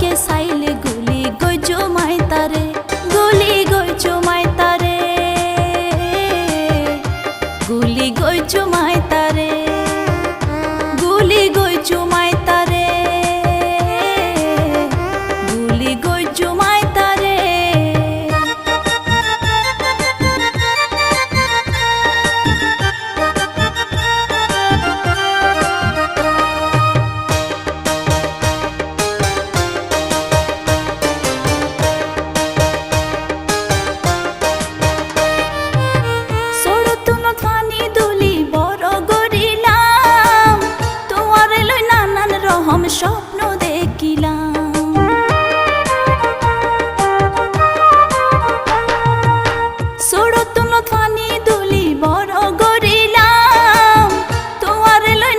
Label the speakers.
Speaker 1: কে সাইলে গুলি গজো মাই তারে আঁকিলাম সরতন ফানি দুলি বড় গরিলাম তোমার লয়